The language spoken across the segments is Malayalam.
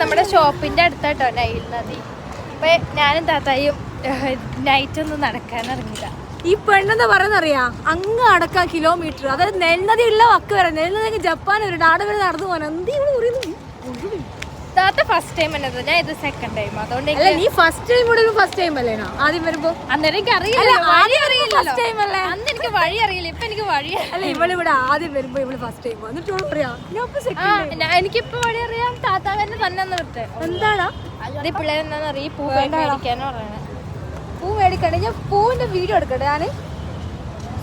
നമ്മുടെ ഷോപ്പിന്റെ അടുത്താട്ടോ നൈൽ നദി. അപ്പൊ ഞാനും താത്തായും നൈറ്റ് ഒന്നും നടക്കാൻ ഇറങ്ങില്ല ഈ പെണ്ണെന്ന് പറയുന്നറിയാ? അങ്ങ് അടക്കാം കിലോമീറ്റർ അതായത് നെൽനദി ഉള്ള വക്ക് വരെ. നെൽനദി ജപ്പാൻ ഒരു നാട് വരെ നടന്നു പോകാൻ. എന്ത് ഇവിടെ പറയുന്നു താത്ത ഫസ്റ്റ് ടൈം എന്നത് ഞാൻ ഇത് സെക്കൻഡ് ടൈം അതുകൊണ്ട് അല്ല നീ ഫസ്റ്റ് ടൈം ഇവിടെ ഫസ്റ്റ് ടൈം അല്ലേ ആദ്യം വരുമ്പോ? അന്നേരം എനിക്ക് അല്ല, അറിയില്ല വഴി ആദ്യം അറിയില്ലല്ലോ. ഫസ്റ്റ് ടൈം അല്ലേ? അന്ന് എനിക്ക് വഴി അറിയില്ല. ഇപ്പൊ എനിക്ക് വഴി അല്ല ഇവളിവിടെ ആദ്യം വരുമ്പോ ഇവൾ ഫസ്റ്റ് ടൈം എന്നിട്ട് പറയാം എനിക്കിപ്പോ വഴി അറിയാം. താത്താവന്നെ തന്നെ ഒന്ന് വിട്ട്. എന്താടാ? അത് പിള്ളേർ എന്താന്ന് അറിയാം? പൂ മേടിക്കാന്ന് പറയണേ. പൂ മേടിക്കണേ ഞാൻ പൂവിന്റെ വീഡിയോ എടുക്കട്ടെ ഞാൻ?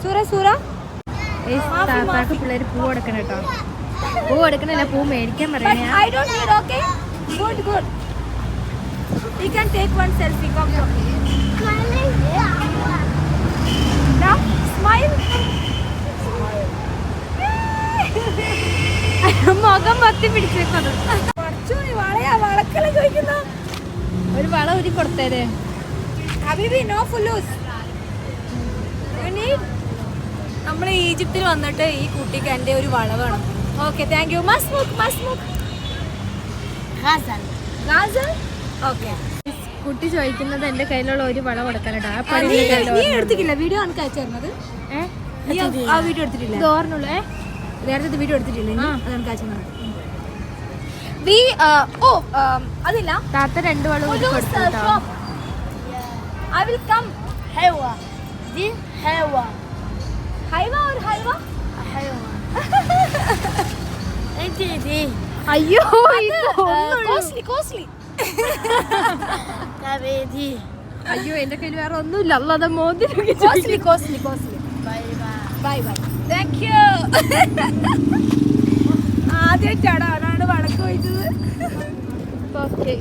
സൂര സൂര താത്താക്ക് പിള്ളേര് പൂ എടുക്കണേട്ടോ കേട്ടോ പൂ എടുക്കണല്ല പൂ മേടിക്കാൻ പറയണേ. Good, good. You can take one selfie. Come, come. Now, smile. മുഖം പത്തി പിടിച്ചേക്കത് കുറച്ചു വളയാ വളക്കല ചോദിക്കുന്ന ഒരു വള ഊരി കൊടുത്തേര് അബിബി നോ ഫുല്ലൂസ് നമ്മൾ ഈജിപ്തിൽ വന്നിട്ട് ഈ കുട്ടിക്ക് എന്റെ ഒരു വള വേണം ഓക്കെ താങ്ക് യു മസ്മുക്ക് കുട്ടി ചോദിക്കുന്നത് എന്റെ കയ്യിലുള്ള ഒരു വള കൊടുക്കാനുണ്ട് ആ നീ എടുത്തിട്ടില്ല. വീഡിയോ ആണ് അയച്ചിരുന്നത് ആ വീഡിയോ നേരത്തെ വീഡിയോ എടുത്തിട്ടില്ല. അതാണ് വി ഓ രണ്ട് വള I come the hive. Or hive? അയ്യോ കോസ്റ്റ്ലി കോസ്റ്റ്ലി കവേദി. അയ്യോ എന്റെ കയ്യിൽ വേറെ ഒന്നുമില്ല. അല്ലാതെ മോതിരം costly costly costly bye bye bye thank you ആദ്യമായിട്ടാണ് ആളാണ് വഴക്ക് പോയിട്ടത് ഓക്കെ